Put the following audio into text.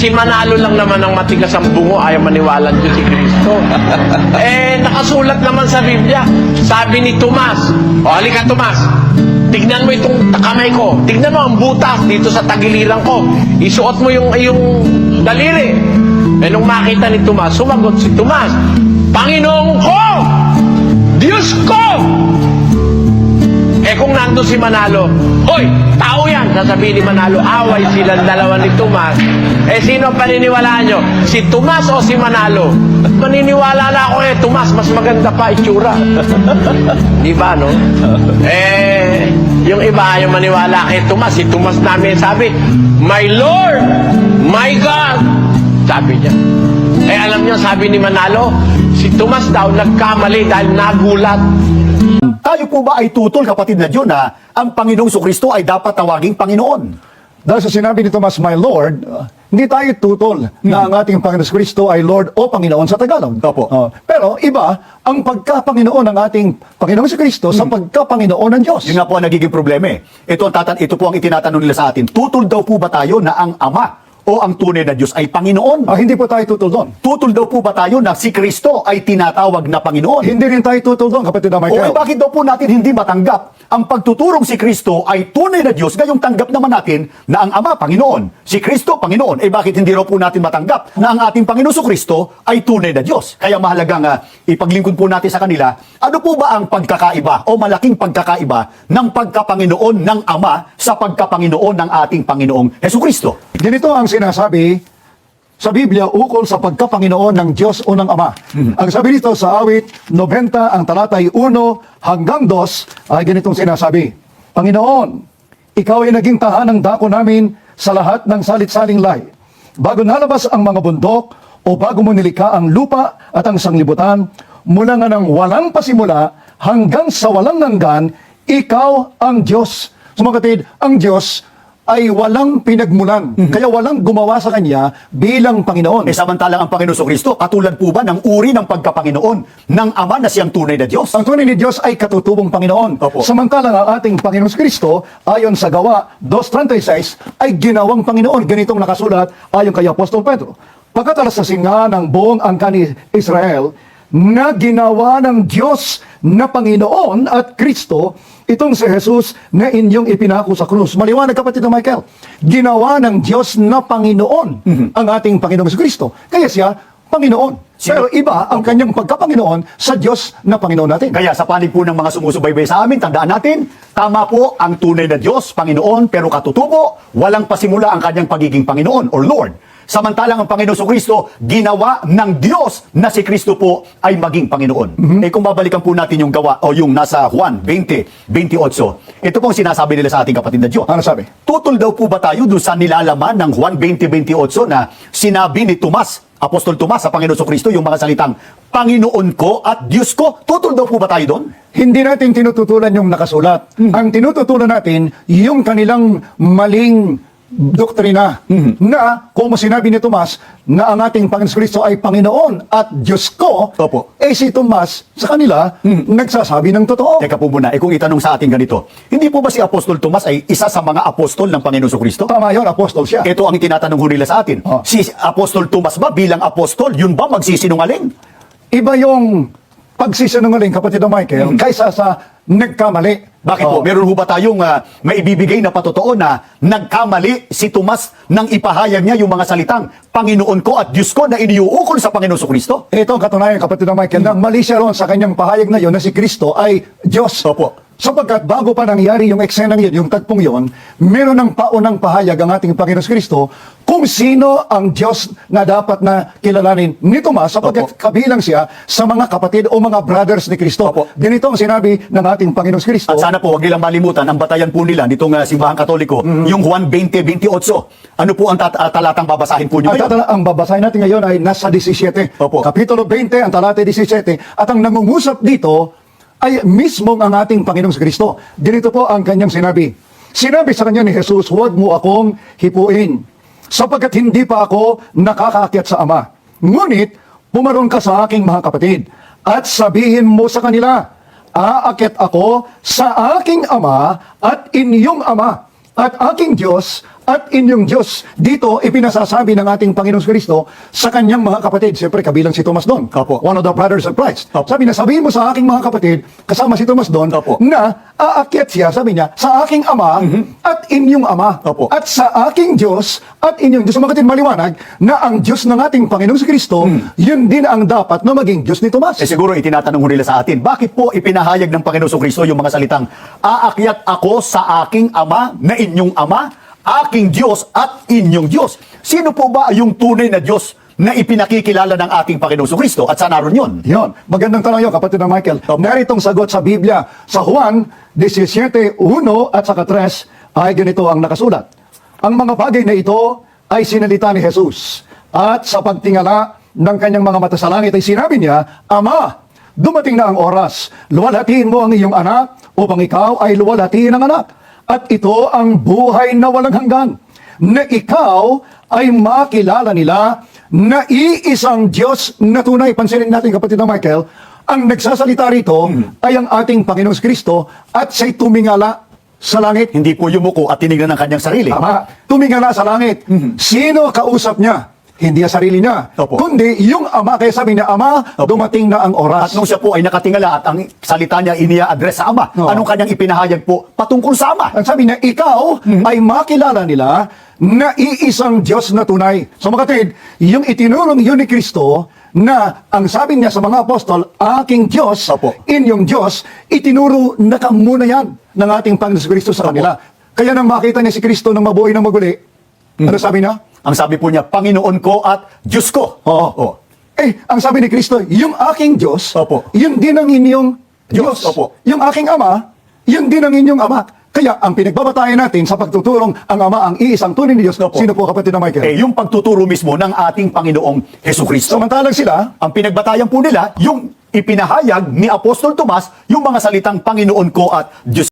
Si Manalo lang naman ang matigas ang bungo, ayaw maniwala Diyos si Kristo. eh, nakasulat naman sa Biblia. Sabi ni Tomas, o halika Tomas, tignan mo itong kamay ko. Tignan mo ang butas dito sa tagiliran ko. Isuot mo yung, yung daliri. Eh, nung makita ni Tomas, sumagot si Tomas, Panginoon ko! Diyos ko! Eh kung nandun si Manalo, Hoy, tao! Sasabihin ni Manalo, away silang dalawa ni Tomas. Eh sino ang paniniwalaan nyo? Si Tomas o si Manalo? Maniniwala na ako eh, Tomas, mas maganda pa itsura. Di ba, no? Eh, yung iba ayaw maniwala kay Tomas. Si Tomas namin sabi, My Lord! My God! Sabi niya. Eh alam niyo, sabi ni Manalo, si Tomas daw nagkamali dahil nagulat. Tayo po ba ay tutol, kapatid na Diyo, na ang Panginoong Kristo ay dapat tawaging Panginoon? Dahil sa sinabi ni Tomas, My Lord, uh, hindi tayo tutol na ang ating Panginoon Kristo ay Lord o Panginoon sa Tagalog. Opo. Uh, pero iba ang pagka-Panginoon ng ating Panginoon sa Kristo sa pagka-Panginoon ng Diyos. Yun nga po ang nagiging problema eh. Ito, ang tatan ito po ang itinatanong nila sa atin. Tutol daw po ba tayo na ang Ama o ang tunay na Diyos ay Panginoon? Ah, hindi po tayo tutol doon. Tutol daw po ba tayo na si Kristo ay tinatawag na Panginoon? Hindi rin tayo tutol doon, kapatid na O eh, Michael. bakit daw po natin hindi matanggap ang pagtuturong si Kristo ay tunay na Diyos, gayong tanggap naman natin na ang Ama, Panginoon, si Kristo, Panginoon. Eh bakit hindi raw po natin matanggap na ang ating Panginoon sa Kristo ay tunay na Diyos? Kaya mahalagang uh, ipaglingkod po natin sa kanila, ano po ba ang pagkakaiba o malaking pagkakaiba ng pagkapanginoon ng Ama sa pagkapanginoon ng ating Panginoong Heso Kristo? Ganito ang sinasabi sa Biblia ukol sa pagkapanginoon ng Diyos o ng Ama. Ang sabi dito sa awit 90, ang talatay 1 hanggang 2, ay ganitong sinasabi, Panginoon, ikaw ay naging tahanang dako namin sa lahat ng salit-saling lahi. Bago nalabas ang mga bundok o bago mo nilikha ang lupa at ang sanglibutan, mula nga ng walang pasimula hanggang sa walang hanggan, ikaw ang Diyos. Sumakatid, ang Diyos ay walang pinagmulan. Kaya walang gumawa sa kanya bilang Panginoon. Eh samantalang ang Panginoon sa Kristo, katulad po ba ng uri ng pagkapanginoon ng Ama na siyang tunay na Diyos? Ang tunay ni Diyos ay katutubong Panginoon. Opo. Samantalang ang ating Panginoon Kristo, ayon sa gawa 2.36, ay ginawang Panginoon. Ganitong nakasulat ayon kay Apostol Pedro. Pagkatalas sa singa ng buong angka ni Israel, na ginawa ng Diyos na Panginoon at Kristo, itong si Jesus na inyong ipinako sa krus. Maliwanag kapatid na Michael, ginawa ng Diyos na Panginoon ang ating Panginoong Kristo. Kaya siya, Panginoon. Pero iba ang kanyang pagkapanginoon sa Diyos na Panginoon natin. Kaya sa panig po ng mga sumusubaybay sa amin, tandaan natin, tama po ang tunay na Diyos, Panginoon, pero katutubo, walang pasimula ang kanyang pagiging Panginoon or Lord. Samantalang ang Panginoon sa Kristo, ginawa ng Diyos na si Kristo po ay maging Panginoon. Eh kung babalikan po natin yung gawa o yung nasa Juan 20, 28, ito po ang sinasabi nila sa ating kapatid na Diyos. Ano sabi? Tutol daw po ba tayo doon sa nilalaman ng Juan 20.28 na sinabi ni Tomas, Apostol Tomas sa Panginoon sa Kristo, yung mga salitang, Panginoon ko at Diyos ko? Tutol daw po ba tayo doon? Hindi natin tinututulan yung nakasulat. Ang tinututulan natin, yung kanilang maling doktrina na kung sinabi ni Tomas na ang ating Panginoon Kristo ay Panginoon at Diyos ko, Opo. eh si Tomas sa kanila nagsasabi ng totoo. Teka po muna, eh kung itanong sa atin ganito, hindi po ba si Apostol Tomas ay isa sa mga apostol ng Panginoon Kristo? Tama yun, apostol siya. Ito ang tinatanong nila sa atin. Oh. Si Apostol Tomas ba bilang apostol, yun ba magsisinungaling? Iba yung pagsisinungaling, kapatid na Michael, kaysa sa nagkamali. Bakit Oh. po? Meron ho ba tayong ah, maibibigay na patotoo na nagkamali si Tomas nang ipahayag niya yung mga salitang Panginoon ko at Diyos ko na iniuukol sa Panginoon sa Kristo? Ito ang katunayan, kapatid na Michael, na mali siya roon sa kanyang pahayag na yun na si Kristo ay Diyos. Opo. Sapagkat bago pa nangyari yung eksenang yun, yung tagpong yun, meron ng paunang pahayag ang ating Panginoon Kristo kung sino ang Diyos na dapat na kilalanin ni Tomas sapagkat Opo. kabilang siya sa mga kapatid o mga brothers ni Kristo. Opo. Ganito ang sinabi ng ating Panginoon Kristo. At sana po, huwag nilang malimutan, ang batayan po nila nitong uh, simbahan katoliko, yung Juan 20-28. Ano po ang tat- ah, talatang babasahin po nyo Ang, tatala, ang babasahin natin ngayon ay nasa 17. Opo. Kapitulo 20, ang talata 17. At ang nangungusap dito ay mismo ang ating Panginoong Kristo. Ganito po ang kanyang sinabi. Sinabi sa kanya ni Jesus, huwag mo akong hipuin, sapagkat hindi pa ako nakakaakyat sa Ama. Ngunit, pumaron ka sa aking mga kapatid, at sabihin mo sa kanila, aakyat ako sa aking Ama at inyong Ama, at aking Diyos at inyong Diyos. Dito, ipinasasabi ng ating Panginoong Kristo sa kanyang mga kapatid. Siyempre, kabilang si Thomas doon. Opo. One of the brothers of Christ. Opo. Sabi na, sabihin mo sa aking mga kapatid, kasama si Thomas doon, Opo. na aakyat siya, sabi niya, sa aking ama at inyong ama. Opo. At sa aking Diyos at inyong Diyos. Mga kapatid, maliwanag na ang Diyos ng ating Panginoong Kristo, yun din ang dapat na maging Diyos ni Tomas. Eh siguro itinatanong nila sa atin, bakit po ipinahayag ng Panginoon Kristo yung mga salitang, aakyat ako sa aking ama na inyong ama, aking Diyos at inyong Diyos. Sino po ba yung tunay na Diyos na ipinakikilala ng ating Panginoon Kristo? At saan naroon yun? Yon, magandang tanong yun, kapatid na Michael. Opo. Naritong sagot sa Biblia. Sa Juan 17.1 at saka 3 ay ganito ang nakasulat. Ang mga bagay na ito ay sinalita ni Jesus. At sa pagtingala ng kanyang mga mata sa langit ay sinabi niya, Ama, dumating na ang oras. Luwalhatiin mo ang iyong anak upang ikaw ay luwalhatiin ang anak. At ito ang buhay na walang hanggan na ikaw ay makilala nila na iisang Diyos na tunay. Pansinin natin kapatid na Michael, ang nagsasalita rito ay ang ating Panginoong Kristo at siya'y tumingala sa langit. Hindi po yumuko at tinignan ng kanyang sarili. Tama. Tumingala sa langit. Sino kausap niya? Hindi ang sarili niya. Opo. Kundi yung ama. Kaya sabi niya, Ama, Opo. dumating na ang At oras. nung siya po ay nakatingala at ang salita niya iniya-address sa ama, Oo. anong kanyang ipinahayag po patungkol sa ama? Ang sabi niya, ikaw ay makilala nila na iisang Diyos na tunay. So mga kapatid, yung itinulong yun ni Kristo na ang sabi niya sa mga apostol, aking Diyos, Opo. inyong Diyos, itinuro na kamuna yan ng ating Panginoon Kristo sa kanila. Kaya nang makita niya si Kristo ng mabuhay ng maguli, ano sabi niya? Ang sabi po niya, Panginoon ko at Diyos ko. Oo. Oo. Eh, ang sabi ni Kristo, yung aking Diyos, Opo. yun din ang inyong Diyos. Diyos. Opo. Yung aking Ama, yun din ang inyong Ama. Kaya ang pinagbabatayan natin sa pagtutulong ang Ama ang iisang tunay ni Diyos. Opo. Sino po kapatid na Michael? Eh, yung pagtuturo mismo ng ating Panginoong Heso Kristo. Samantalang sila, Ang pinagbatayan po nila, yung ipinahayag ni Apostol Tomas, yung mga salitang Panginoon ko at Diyos